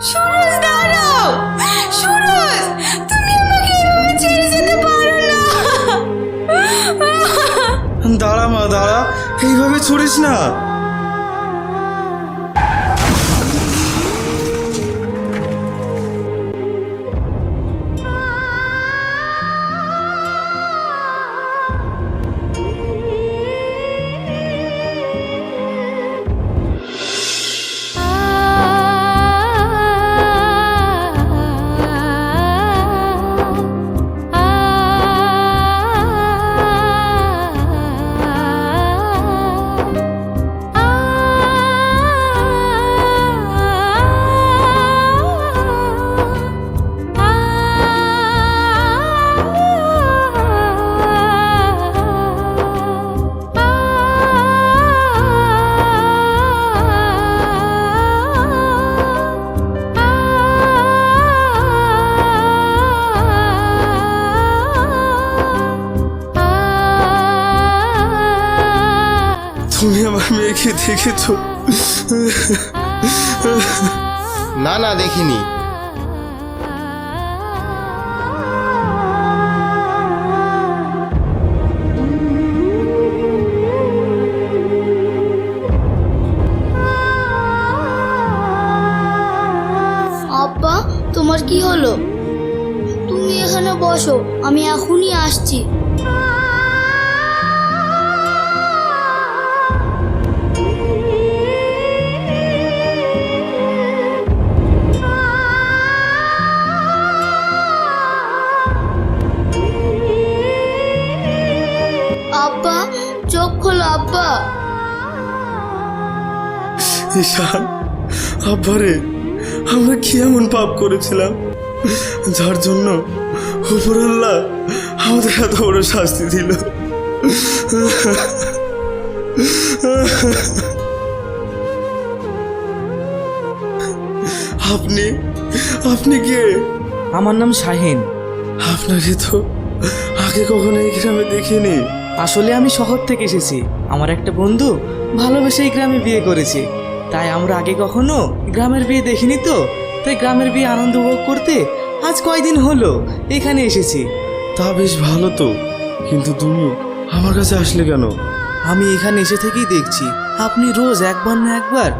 সুরজ, দাঁড়াও। সুরজ, তুমি আমাকে এভাবে ছেড়ে যেতে পারো না। দাঁড়া মা, দাঁড়া। এইভাবে ছড়িস না। না ঈশান আব্বারে আমরা কি এমন পাপ করেছিলাম? যার জন্য উপরাল্লাহ আমাদের এত বড় শাস্তি দিল। আপনি আপনি কে? আমার নাম শাহিন। আপনাকে তো আগে কখনো এই গ্রামে দেখিনি। আসলে আমি শহর থেকে এসেছি। আমার একটা বন্ধু ভালোবেসে এই গ্রামে বিয়ে করেছে। তাই আমরা আগে কখনো গ্রামের বিয়ে দেখিনি তো। তাই গ্রামের বিয়ে আনন্দ উপভোগ করতে আজ কয়দিন হলো? এখানে এসেছি। তা বেশ ভালো তো। কিন্তু তুমি আমার কাছে আসলে কেন? আমি এখানে এসে থেকেই দেখছি আপনি রোজ একবার না একবার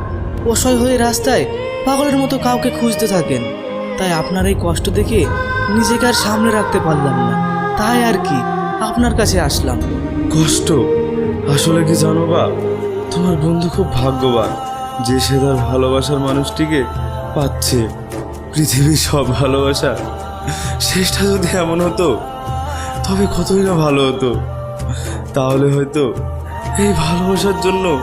অসহায় হয়ে রাস্তায় পাগলের মতো কাউকে খুঁজতে থাকেন। তাই আপনার এই কষ্ট দেখে নিজেকে আর সামনে রাখতে পারলাম না। তাই আর কি আপনার কাছে আসলাম। কষ্ট? আসলে কি জানো বা? তোমার বন্ধু খুব ভাগ্যবান। যে সে তার ভালোবাসার মানুষটিকে পাচ্ছে পৃথিবীর সব ভালোবাসা, শেষটা যদি এমন হতো, তবে কতই না ভালো হতো। তাহলে হয়তো এই ভালোবাসার জন্য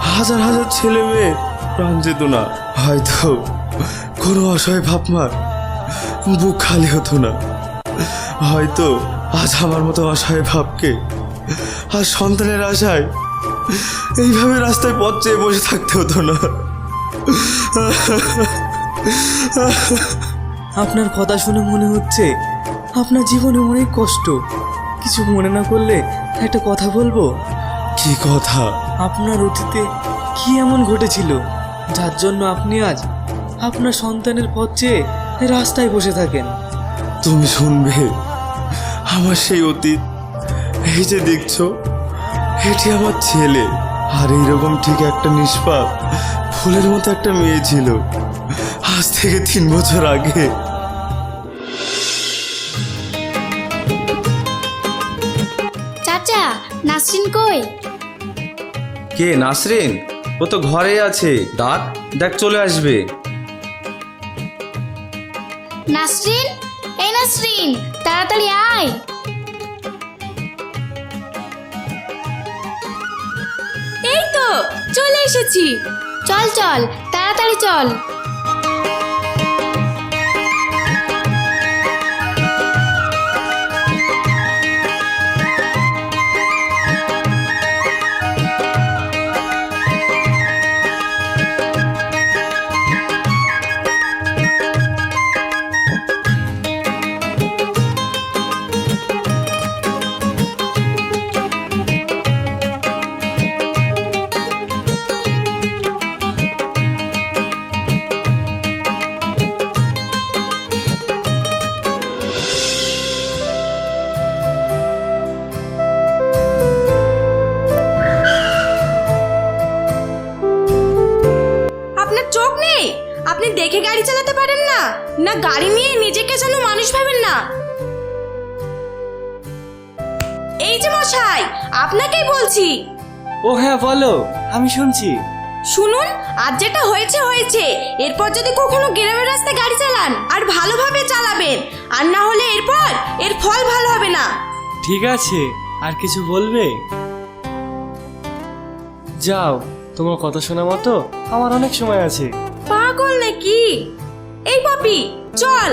হাজার হাজার ছেলে মেয়ে প্রাণ যেত না। হয়তো কোনো অসহায় ভাবমার বুক খালি হতো না। হয়তো আজ আমার মতো অসহায় ভাবকে আর সন্তানের আশায় এইভাবে রাস্তায় পথ চেয়ে বসে থাকতে হতো না। আপনার কথা শুনে মনে হচ্ছে আপনার জীবনে অনেক কষ্ট। কিছু মনে না করলে একটা কথা বলব? কি কথা? আপনার অতীতে কি এমন ঘটেছিল যার জন্য আপনি আজ আপনার সন্তানের পথ চেয়ে রাস্তায় বসে থাকেন? তুমি শুনবে আমার সেই অতীত এই যে দেখছ এটি আমার ছেলে। আর এইরকম ঠিক একটা নিষ্পাপ ফুলের মতো একটা মেয়ে ছিল। আজ থেকে তিন বছর আগে। চাচা নাসরিন কই? কে নাসরিন? ও তো ঘরে আছে। ডাক দেখ চলে আসবে। নাসরিন? এই নাসরিন তাড়াতাড়ি আয়। এসেছি। চল চল তাড়াতাড়ি চল। হ্যাঁ বলো। আমি শুনছি। শুনুন আজ যেটা হয়েছে হয়েছে। এরপর যদি কখনো গ্রামের রাস্তায় গাড়ি চালান আর ভালোভাবে চালাবেন আর না হলে এরপর এর ফল ভালো হবে না। ঠিক আছে আর কিছু বলবে? যাও তোমার কথা শোনা মতো আমার অনেক সময় আছে। পাগল নাকি? এই পপি চল।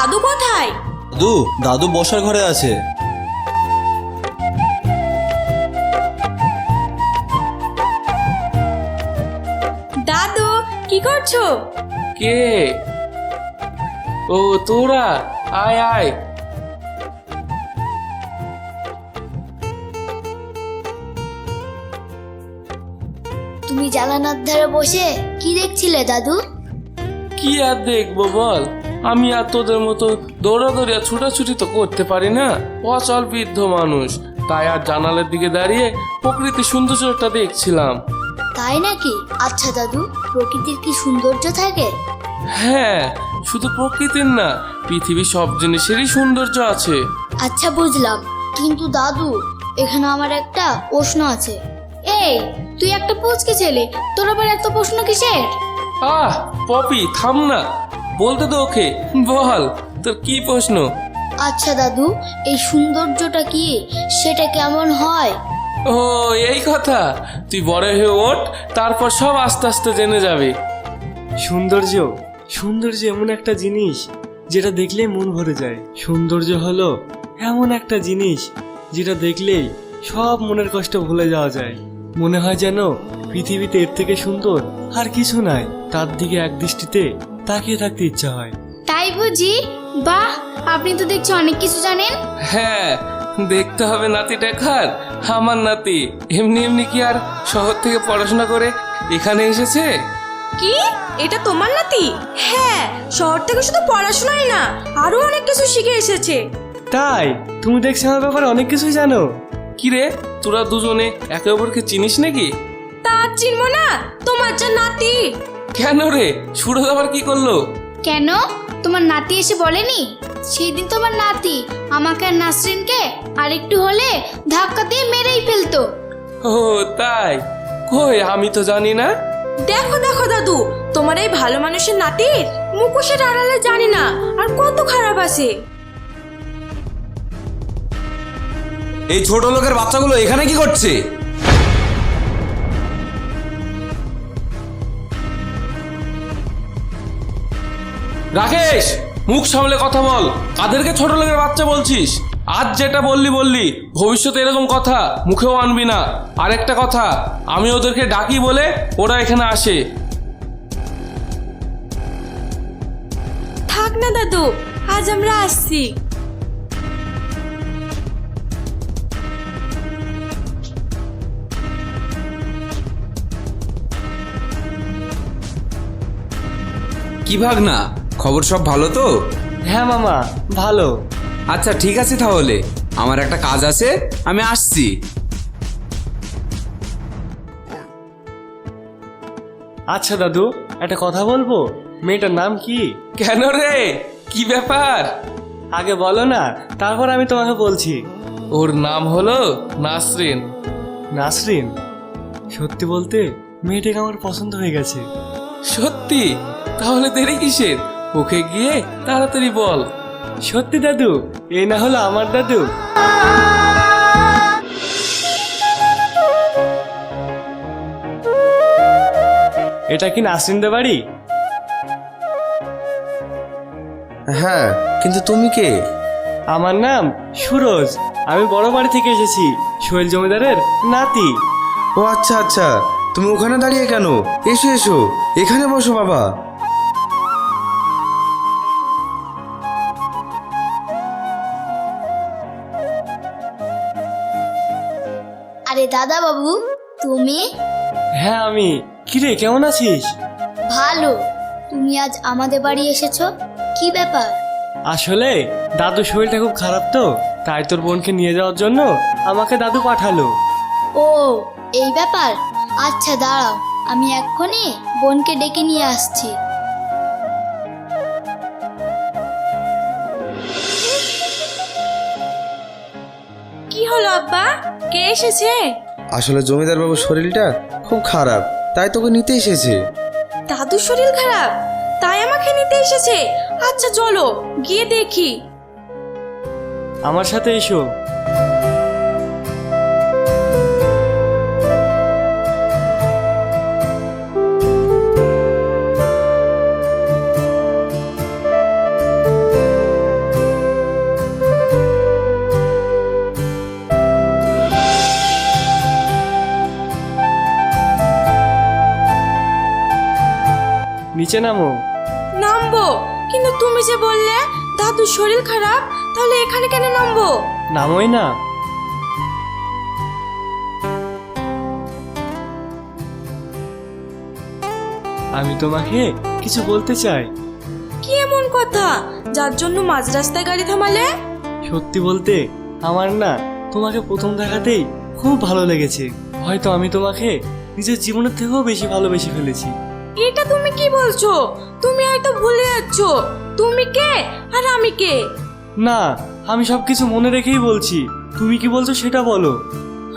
দাদু কোথায়? দাদু দাদু বসার ঘরে আছে। দাদু কি করছ? কে? ও তোরা আয় আয়। তুমি জানালার ধারে বসে কি দেখছিলে দাদু? কি আর দেখব বল। আমি আর তোদের মতো দৌড়াদৌড়ি আর ছুটাছুটি তো করতে পারি না। অচল বৃদ্ধ মানুষ। তাই আর জানালার দিকে দাঁড়িয়ে প্রকৃতি সৌন্দর্যটা দেখছিলাম। তাই নাকি? আচ্ছা দাদু প্রকৃতির কি সৌন্দর্য থাকে? হ্যাঁ শুধু প্রকৃতির না পৃথিবীর সব জিনিসেরই সৌন্দর্য আছে। আচ্ছা বুঝলাম। কিন্তু দাদু এখানে আমার একটা প্রশ্ন আছে। এই তুই একটা পুচকে ছেলে তোর আবার এত প্রশ্ন কিসের? আহ পপি থাম না। বলতে তো ওকে। বল তোর কি প্রশ্ন? আচ্ছা দাদু এই সৌন্দর্যটা কি? সেটা কেমন হয়? ও এই কথা। তুই বড় হয়ে ওঠ তারপর সব আস্তে আস্তে জেনে যাবে। সৌন্দর্য সৌন্দর্য এমন একটা জিনিস যেটা দেখলেই মন ভরে যায়। সৌন্দর্য হলো এমন একটা জিনিস যেটা দেখলেই সব মনের কষ্ট ভুলে যাওয়া যায়। মনে হয় যেন পৃথিবীতে এর থেকে সুন্দর আর কিছু নাই তার দিকে এক দৃষ্টিতে তাকিয়ে থাকতে ইচ্ছা হয়। তাই বুঝি? বাহ আপনি তো দেখছি অনেক কিছু জানেন। হ্যাঁ দেখতে হবে নাতিটা কার আমার নাতি। এমনি এমনি কি আর শহর থেকে পড়াশোনা করে এখানে এসেছে? কি? এটা তোমার নাতি? হ্যাঁ শহর থেকে শুধু পড়াশোনাই না আরও অনেক কিছু শিখে এসেছে। তাই? তুমি দেখছি আমার ব্যাপারে অনেক কিছুই জানো। কি রে তোরা দুজনে একে অপরকে চিনিস নাকি? তা চিনবো না তোমার যা নাতি। কেন রে? সুরজ আবার কি করল? কেন? তোমার নাতি এসে বলেনি? সেই দিন তোমার নাতি আমাকে আর নাসরিনকে আর একটু হলে ধাক্কা দিয়ে মেরেই ফেলতো। ও তাই? কই আমি তো জানি না। দেখো দেখো দাদু তোমার এই ভালো মানুষের নাতির মুখোশের আড়ালে জানি না আর কত খারাপ আছে। এই ছোট লোকের বাচ্চাগুলো এখানে কি করছে? রাকেশ মুখ সামলে কথা বল। কাদেরকে ছোট লোকের বাচ্চা বলছিস? আজ যেটা বললি বললি। ভবিষ্যতে এরকম কথা মুখেও আনবি না। আরেকটা কথা আমি ওদেরকে ডাকি বলে ওরা এখানে আসে। থাক না দাদু আজ আমরা আসছি। কি ভাগ না খবর সব ভালো তো? হ্যাঁ মামা ভালো। আচ্ছা ঠিক আছে তাহলে। আমার একটা কাজ আছে আমি আসছি। আচ্ছা দাদু একটা কথা বলব? মেয়েটার নাম কি? কেন রে? কি ব্যাপার? আগে বলো না তারপর আমি তোমাকে বলছি। ওর নাম হলো নাসরিন। নাসরিন? সত্যি বলতে মেয়েটাকে আমার পছন্দ হয়ে গেছে। সত্যি? তাহলে দেরি কিসের? ওকে গিয়ে তাড়াতাড়ি বল। সত্যি দাদু এ না হলো আমার দাদু। এটা কি নাসরিনদের বাড়ি? হ্যাঁ কিন্তু তুমি কে? আমার নাম সুরজ। আমি বড় বাড়ি থেকে এসেছি সোহেল জমিদারের নাতি। ও আচ্ছা আচ্ছা। তুমি ওখানে দাঁড়িয়ে কেন? এসো এসো। এখানে বসো বাবা। দাদা বাবু তুমি? হ্যাঁ আমি। কিরে কেমন আছিস? ভালো। তুমি আজ আমাদের বাড়ি এসেছ? কি ব্যাপার? আসলে দাদু শরীরটা খুব খারাপ তো তাই তোর বোনকে নিয়ে যাওয়ার জন্য আমাকে দাদু পাঠালো। ও এই ব্যাপার? আচ্ছা দাঁড়াও আমি এক্ষুনি বোনকে ডেকে নিয়ে আসছি। কি হলো আব্বা? কে এসেছে? আসলে জমিদার বাবুর শরীরটা খুব খারাপ তাই তোকে নিতে এসেছে। দাদুর শরীর খারাপ? তাই আমাকে নিতে এসেছে? আচ্ছা চলো গিয়ে দেখি। আমার সাথে এসো। নিচে নামো। নামবো? কিন্তু তুমি যে বললে দাদুর শরীর খারাপ তাহলে এখানে কেন নামবো? নামোই না। আমি তোমাকে কিছু বলতে চাই। কি এমন কথা? যার জন্য মাঝ রাস্তায় গাড়ি থামালে? সত্যি বলতে আমার না তোমাকে প্রথম দেখাতেই খুব ভালো লেগেছে। হয়তো আমি তোমাকে নিজের জীবনের থেকেও বেশি ভালোবেসে ফেলেছি। এটা তুমি কি বলছো? তুমি হয়তো ভুলে যাচ্ছ। তুমি কে? আর আমি কে? না আমি সব কিছু মনে রেখেই বলছি। তুমি কি বলছো সেটা বলো।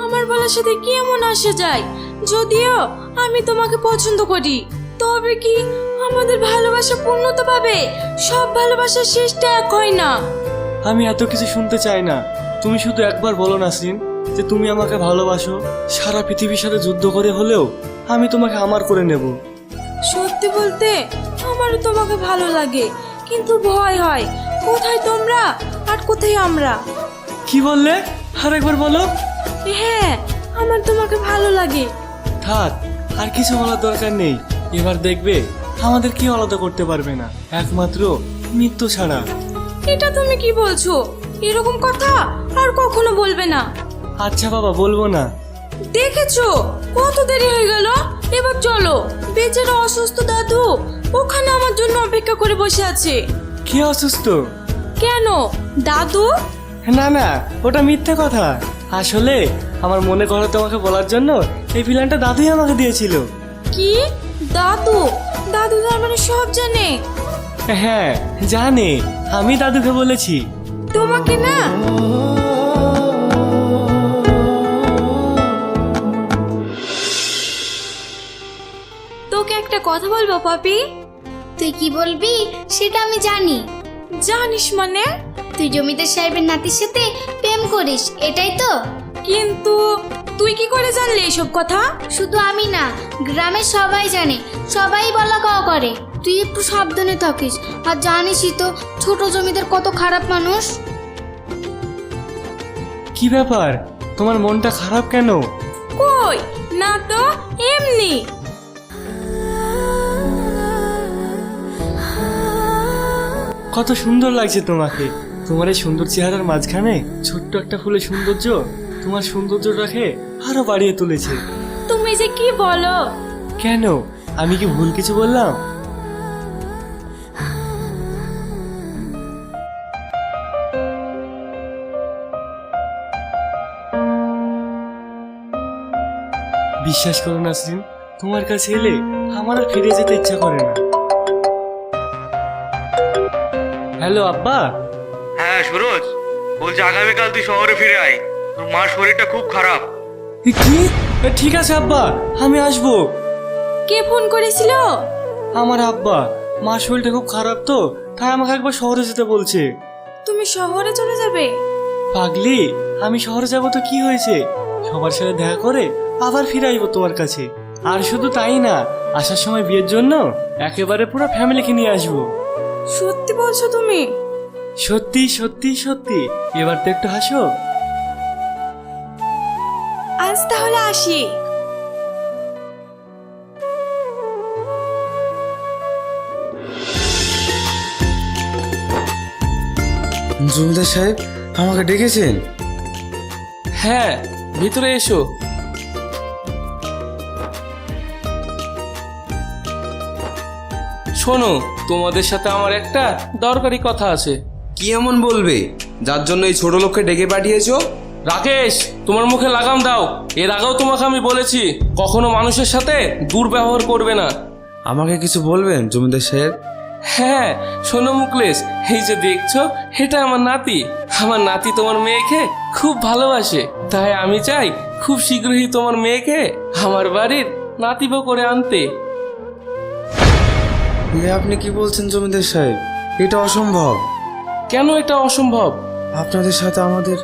আমার বলার সাথে কি এমন আসে যায়? যদিও আমি তোমাকে পছন্দ করি তবে কি আমাদের ভালোবাসা পূর্ণতা পাবে? সব ভালোবাসার শেষটা এক হয় না। আমি এত কিছু শুনতে চাই না। তুমি শুধু একবার বলো নাসরিন যে তুমি আমাকে ভালোবাসো। সারা পৃথিবীর সাথে যুদ্ধ করে হলেও আমি তোমাকে আমার করে নেব। সত্যি বলতে আমারও তোমাকে ভালো লাগে। কিন্তু ভয় হয় কোথায় তোমরা আর কোথায় আমরা? কি বললে? আর একবার বলো। হ্যাঁ আমার তোমাকে ভালো লাগে। থাক আর কিছু বলার দরকার নেই। এবার দেখবে আমাদের কি আলাদা করতে পারবে না। একমাত্র মৃত্যু ছাড়া। এটা তুমি কি বলছো? এরকম কথা আর কখনো বলবে না। আচ্ছা বাবা বলব না। দেখেছ? কত দেরি হয়ে গেল? এবার চলো। বেচারা অসুস্থ দাদু ওখানে আমার জন্য অপেক্ষা করে বসে আছে। কে অসুস্থ? কেন? দাদু? না না ওটা মিথ্যে কথা। আসলে আমার মনে করো তোমাকে বলার জন্য এই প্ল্যানটা দাদুই আমাকে দিয়েছিল। কি? দাদু? দাদু তার মানে সব জানে। হ্যাঁ জানে। আমি দাদুকে বলেছি। তোমাকে না? কথা বলব পাপি? তুই কি বলবি? সেটা আমি জানি। জানিস মানে? তুই জমিদার সাহেবের নাতির সাথে প্রেম করিস এটাই তো। কিন্তু তুই কি করে জানলি এসব কথা? শুধু আমি না গ্রামের সবাই জানে সবাই বলা কওয়া করে। তুই একটু সাবধানে থাকিস আর জানিসই তো ছোট জমিদার কত খারাপ মানুষ। কি ব্যাপার? তোমার মনটা খারাপ কেন? কই? না তো এমনি। কত সুন্দর লাগছে তোমাকে। তোমার এই সুন্দর চেহারার মাঝখানে ছোট্ট একটা ফুলের সৌন্দর্য তোমার সৌন্দর্যটাকে আরও বাড়িয়ে তুলেছে। তুমি যে কি বলো? কেন? আমি কি ভুল কিছু বললাম? বিশ্বাস করো নাসরিন তোমার কাছে এলে আমার আর ফিরে যেতে ইচ্ছা করে না। হ্যালো আব্বা। হ্যাঁ সুরজ। বলছি আগামীকাল তুই শহরে ফিরে আয়। তোর মার শরীরটা খুব খারাপ। কি? ঠিক আছে আব্বা। আমি আসব। কে ফোন করেছিল? আমার আব্বা। মার শরীরটা খুব খারাপ তো তাই আমাকে একবার শহরে যেতে বলছে। তুমি শহরে চলে যাবে? পাগলি আমি শহরে যাব তো কি হয়েছে? সবার সাথে দেখা করে আবার ফিরে আইবো তোমার কাছে। আর শুধু তাই না আসার সময় বিয়ের জন্য একেবারে পুরো ফ্যামিলিকে নিয়ে আসব। সত্যি বলছো তুমি? সত্যি সত্যি সত্যি। এবার তো একটু হাসো। আজ তাহলে আসি। জমিদার সাহেব আমাকে ডেকেছেন? হ্যাঁ ভিতরে এসো। শোনো তোমাদের সাথে আমার একটা দরকারি কথা আছে। কি এমন বলবে? যার জন্য এই ছোট লোককে ডেকে পাঠিয়েছো? রাকেশ তোমার মুখে লাগাম দাও। এর আগেও তোমাকে আমি বলেছি কখনো মানুষের সাথে দুর্ব্যবহার করবে না। আমাকে কিছু বলবেন জমিদার সাহেব? হ্যাঁ শোনো মুকলেশ এই যে দেখছ এটা আমার নাতি। আমার নাতি তোমার মেয়েকে খুব ভালোবাসে। তাই আমি চাই খুব শীঘ্রই তোমার মেয়েকে আমার বাড়ির নাতিব করে আনতে। এ আপনি কি বলছেন জমিদার সাহেব? এটা অসম্ভব। কেন এটা অসম্ভব? আপনাদের সাথে আমাদের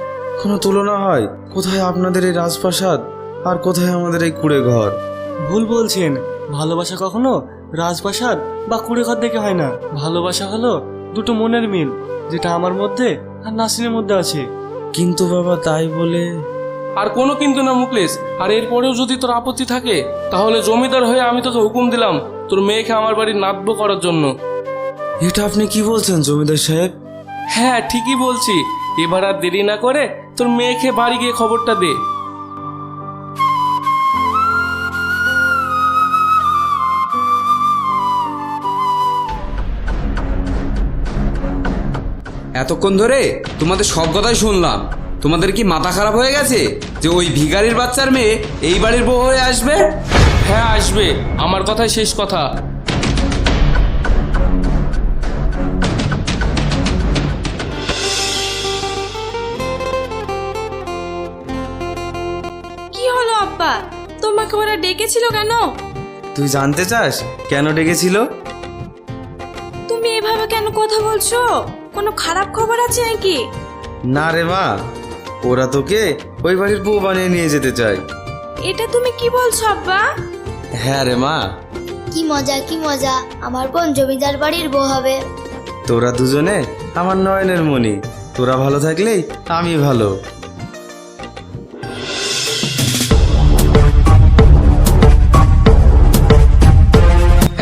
কোনো তুলনা হয়? কোথায় আপনাদের এই রাজপ্রাসাদ আর কোথায় আমাদের এই কুড়ে ঘর ভুল বলছেন। ভালোবাসা কখনো রাজপ্রাসাদ বা কুড়ে ঘর দেখে হয় না। ভালোবাসা হলো দুটো মনের মিল যেটা আমার মধ্যে আর নাসিনের মধ্যে আছে। কিন্তু বাবা তাই বলে আর কোনো কিন্তু না মুকলেশ আর এরপরেও যদি তোর আপত্তি থাকে তাহলে জমিদার হয়ে আমি তোকে হুকুম দিলাম তোর মেয়েকে আমার বাড়ির নাতব করার জন্য। এটা আপনি কি বলছেন জমিদার সাহেব? হ্যাঁ ঠিকই বলছি। এবার আর দেরি না করে তোর মেয়েকে বাড়ি গিয়ে খবরটা দে। এতক্ষণ ধরে তোমাদের সব কথাই শুনলাম। তোমাদের কি মাথা খারাপ হয়ে গেছে? যে ওই ভিগারির বাচ্চার মেয়ে এই বাড়ির বউ হয়ে আসবে? হ্যাঁ আসবে। আমার কথাই শেষ কথা। কি হলো আব্বা? তোমাকে ওরা ডেকেছিল কেন? তুই জানতে চাস? কেন ডেকেছিল? তুমি এভাবে কেন কথা বলছো? কোনো খারাপ খবর আছে নাকি? না রে মা ওরা তোকে ওই বাড়ির বউ বানিয়ে নিয়ে যেতে চাই। এটা তুমি কি বলছো আব্বা? হ্যাঁ রে মা। কি মজা কি মজা। আমার বোন জমিদার বাড়ির বউ হবে। তোরা দুজনে আমার নয়নের মনি তোরা ভালো থাকলেই আমি ভালো।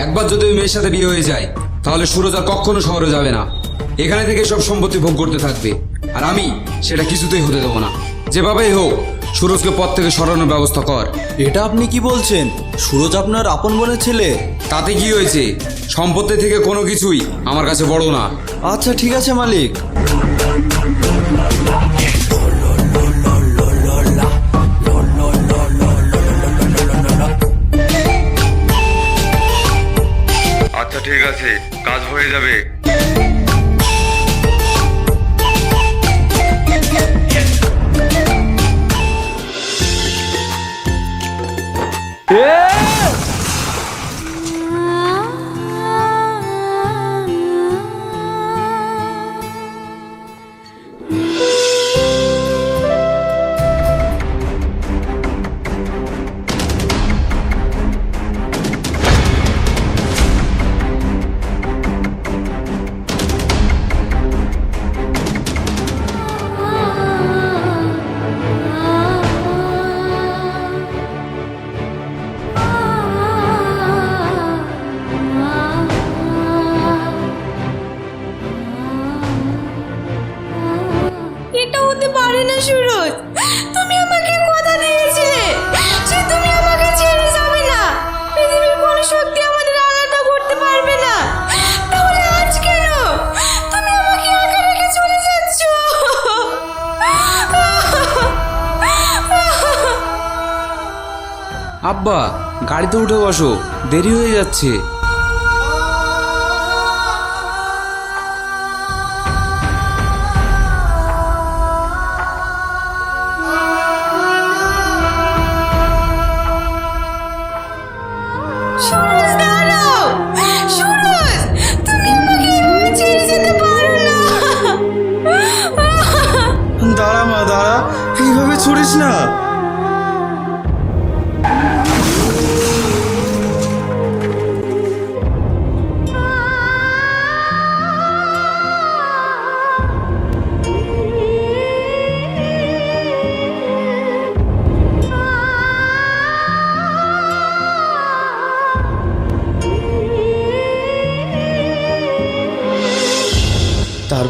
একবার যদি ওই মেয়ের সাথে বিয়ে হয়ে যায় তাহলে সুরজ আর কখনো শহরে যাবে না। এখানে থেকে সব সম্পত্তি ভোগ করতে থাকবে। আর আমি সেটা কিছুতেই হতে দেবো না। যেভাবেই হোক সুরজকে পথ থেকে সরানোর ব্যবস্থা কর। এটা আপনি কি বলছেন? সুরজ আপনার আপন বোনের ছেলে? তাতে কি হয়েছে? সম্পত্তি থেকে কোনো কিছুই আমার কাছে বড় না। আচ্ছা ঠিক আছে মালিক। আচ্ছা ঠিক আছে। কাজ হয়ে যাবে। আব্বা গাড়িতে উঠে বসো দেরি হয়ে যাচ্ছে।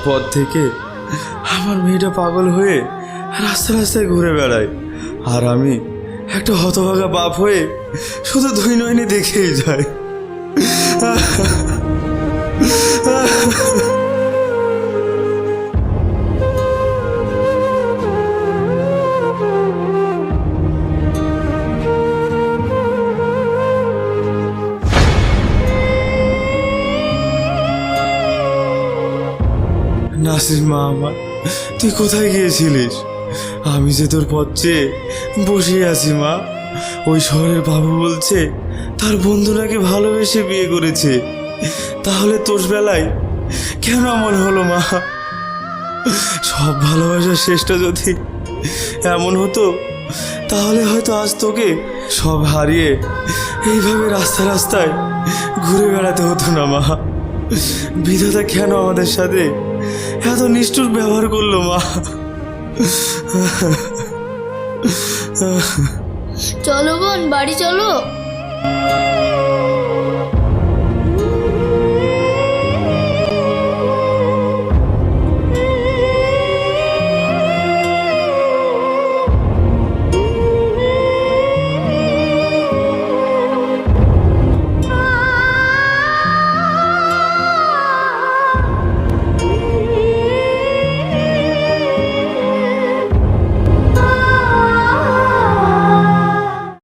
তারপর থেকে আমার মেয়েটা পাগল হয়ে রাস্তা রাস্তায় ঘুরে বেড়ায়। আর আমি একটা হতভাগা বাপ হয়ে শুধু ধুই নইনি দেখেই যায় নাসির মা আমার, তুই কোথায় গিয়েছিলিস? আমি যে তোর পথ চেয়ে বসে আছি মা, ওই শহরের বাবু বলছে, তার বন্ধু নাকি ভালোবেসে বিয়ে করেছে। তাহলে তোর বেলায় কেন এমন হলো মা? সব ভালোবাসার শেষটা যদি এমন হতো, তাহলে হয়তো আজ তোকে সব হারিয়ে এইভাবে রাস্তা রাস্তায় ঘুরে বেড়াতে হতো না মা। বিধাতা কেন আমাদের সাথে এত নিষ্ঠুর ব্যবহার করল মা? চলো বোন বাড়ি চলো।